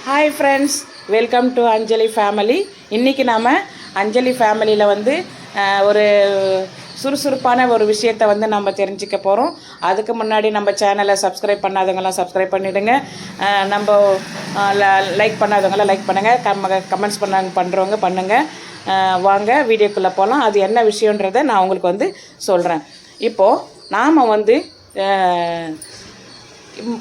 Hi friends welcome to Anjali family இன்றைக்கி நாம் அஞ்சலி ஃபேமிலியில் வந்து ஒரு சுறுசுறுப்பான ஒரு விஷயத்தை வந்து நம்ம தெரிஞ்சுக்க போகிறோம் அதுக்கு முன்னாடி நம்ம சேனலை சப்ஸ்கிரைப் பண்ணாதவங்களாம் சப்ஸ்கிரைப் பண்ணிவிடுங்க நம்ம லைக் பண்ணாதவங்களாம் லைக் பண்ணுங்கள் கம் கமெண்ட்ஸ் பண்ண பண்ணுறவங்க பண்ணுங்கள் வாங்க வீடியோக்குள்ளே போகலாம் அது என்ன விஷயன்றதை நான் உங்களுக்கு வந்து சொல்கிறேன் இப்போது நாம் வந்து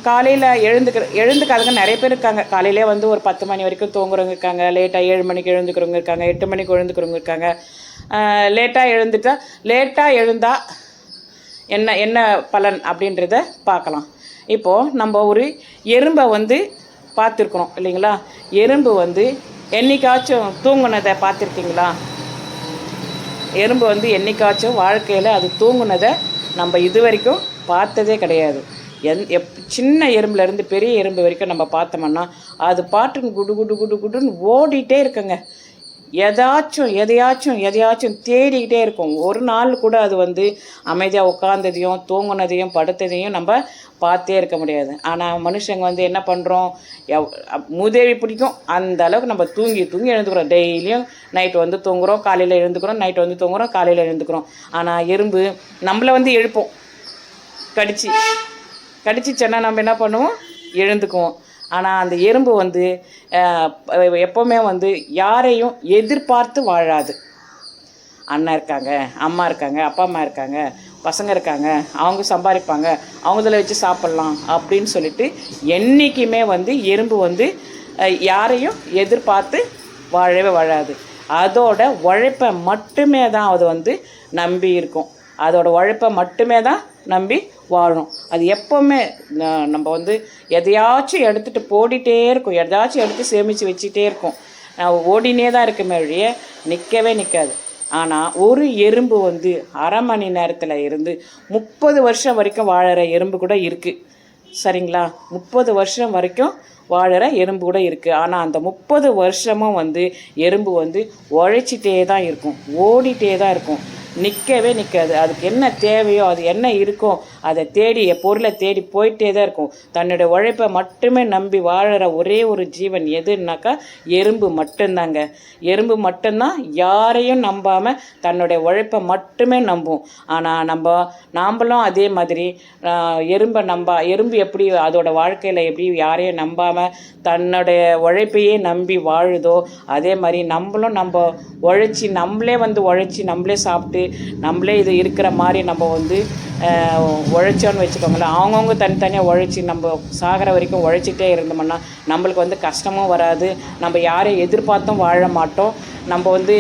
காலையில் எழுந்துக்கிற எழுந்துக்காதவங்க நிறைய பேர் இருக்காங்க. காலையிலே வந்து ஒரு பத்து மணி வரைக்கும் தூங்குறவங்க இருக்காங்க. லேட்டாக ஏழு மணிக்கு எழுந்துக்கிறவங்க இருக்காங்க. எட்டு மணிக்கு எழுந்துக்கிறவங்க இருக்காங்க. லேட்டாக எழுந்துட்டா லேட்டாக எழுந்தால் என்ன என்ன பலன் அப்படின்றத பார்க்கலாம். இப்போது நம்ம ஒரு எறும்பை வந்து பார்த்துருக்குறோம் இல்லைங்களா? எறும்பு வந்து என்றைக்காச்சும் தூங்குனதை பார்த்துருக்கீங்களா? எறும்பு வந்து என்றைக்காச்சும் வாழ்க்கையில் அது தூங்குனதை நம்ம இது வரைக்கும் பார்த்ததே கிடையாது. எந் எப் சின்ன எறும்புலேருந்து பெரிய எறும்பு வரைக்கும் நம்ம பார்த்தோம்னா அது பாட்டுன்னு குடு குடு குடு குடுன்னு ஓடிட்டே இருக்குங்க. எதாச்சும் எதையாச்சும் எதையாச்சும் தேடிக்கிட்டே இருக்கும். ஒரு நாள் கூட அது வந்து அமைதியாக உட்காந்ததையும் தூங்குனதையும் படுத்ததையும் நம்ம பார்த்தே இருக்க முடியாது. ஆனால் மனுஷங்க வந்து என்ன பண்ணுறோம் எவ் முதேவி பிடிக்கும். அந்த அளவுக்கு நம்ம தூங்கி தூங்கி எழுந்துக்கிறோம். டெய்லியும் நைட்டு வந்து தூங்குறோம். காலையில் எழுந்துக்கிறோம். நைட்டு வந்து தூங்குறோம். காலையில் எழுந்துக்கிறோம். ஆனால் எறும்பு நம்மளை வந்து எழுப்போம். கடிச்சு. கடிச்சிச்சேன்னா நம்ம என்ன பண்ணுவோம்? எழுந்துக்குவோம். ஆனால் அந்த எறும்பு வந்து எப்போவுமே வந்து யாரையும் எதிர்பார்த்து வாழாது. அண்ணன் இருக்காங்க அம்மா இருக்காங்க அப்பா அம்மா இருக்காங்க பசங்க இருக்காங்க அவங்க சம்பாதிப்பாங்க அவங்கள வச்சு சாப்பிட்லாம் அப்படின்னு சொல்லிட்டு என்றைக்குமே வந்து எறும்பு வந்து யாரையும் எதிர்பார்த்து வாழவே வாழாது. அதோட உழைப்பை மட்டுமே தான் அது வந்து நம்பி இருக்கும். அதோட உழைப்பை மட்டுமே தான் நம்பி வாழும் அது எப்போவுமே நம்ம வந்து எதையாச்சும் எடுத்துகிட்டு போடிட்டே இருக்கும். எதையாச்சும் எடுத்து சேமித்து வச்சுட்டே இருக்கும். நான் ஓடினே தான் இருக்குமே ஒழிய நிற்கவே நிற்காது ஆனால் ஒரு எறும்பு வந்து அரை மணி நேரத்தில் இருந்து முப்பது வருஷம் வரைக்கும் வாழற எறும்பு கூட இருக்குது சரிங்களா? முப்பது வருஷம் வரைக்கும் வாழற எறும்பு கூட இருக்குது ஆனால் அந்த முப்பது வருஷமும் வந்து எறும்பு வந்து உழைச்சிட்டே தான் இருக்கும். ஓடிட்டே தான் இருக்கும். நிற்கவே நிற்காது அதுக்கு என்ன தேவையோ அது என்ன இருக்கோ அதை தேடி பொருளை தேடி போயிட்டே தான் இருக்கும். தன்னுடைய உழைப்பை மட்டுமே நம்பி வாழற ஒரே ஒரு ஜீவன் எதுன்னாக்கா எறும்பு மட்டும்தாங்க. எறும்பு மட்டும்தான் யாரையும் நம்பாமல் தன்னுடைய உழைப்பை மட்டுமே நம்பும். ஆனால் நம்ம நாம்பளும் அதே மாதிரி எறும்பை நம்ப எறும்பு எப்படி அதோட வாழ்க்கையில் எப்படி யாரையும் நம்பாமல் தன்னுடைய உழைப்பையே நம்பி வாழுதோ அதே மாதிரி நம்மளும் நம்ம உழைச்சி நம்மளே வந்து உழைச்சி நம்மளே சாப்பிட்டு நம்மளே இது இருக்கிற மாதிரி நம்ம வந்து உழைச்சோன்னு வச்சுக்கோங்களேன். அவங்கவுங்க தனித்தனியாக உழைச்சி நம்ம சாகிற வரைக்கும் உழைச்சிட்டே இருந்தோம்னா நம்மளுக்கு வந்து கஷ்டமும் வராது. நம்ம யாரையும் எதிர்பார்த்தும் வாழ மாட்டோம். நம்ம வந்து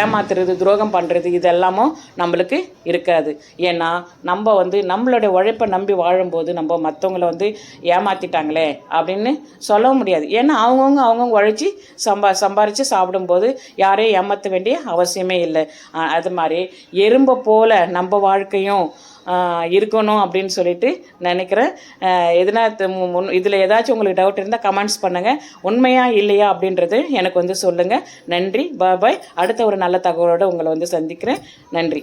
ஏமாத்துறது துரோகம் பண்ணுறது இதெல்லாமும் நம்மளுக்கு இருக்காது. ஏன்னா நம்ம வந்து நம்மளுடைய உழைப்பை நம்பி வாழும்போது நம்ம மற்றவங்கள வந்து ஏமாத்திட்டாங்களே அப்படின்னு சொல்ல முடியாது. ஏன்னா அவங்கவுங்க அவங்கவுங்க உழைச்சி சம்பா சம்பாரித்து சாப்பிடும்போது யாரையும் ஏமாற்ற வேண்டிய அவசியமே இல்லை. அது மாதிரி எறும்பை போல் நம்ம வாழ்க்கையும் இருக்கணும் அப்படின்னு சொல்லிட்டு நினைக்கிறேன். எதனா இதில் ஏதாச்சும் உங்களுக்கு டவுட் இருந்தால் கமெண்ட்ஸ் பண்ணுங்கள் உண்மையா இல்லையா அப்படின்றது எனக்கு வந்து சொல்லுங்கள் நன்றி. பாய் அடுத்த ஒரு நல்ல தகவலோடு உங்களை வந்து சந்திக்கிறேன். நன்றி.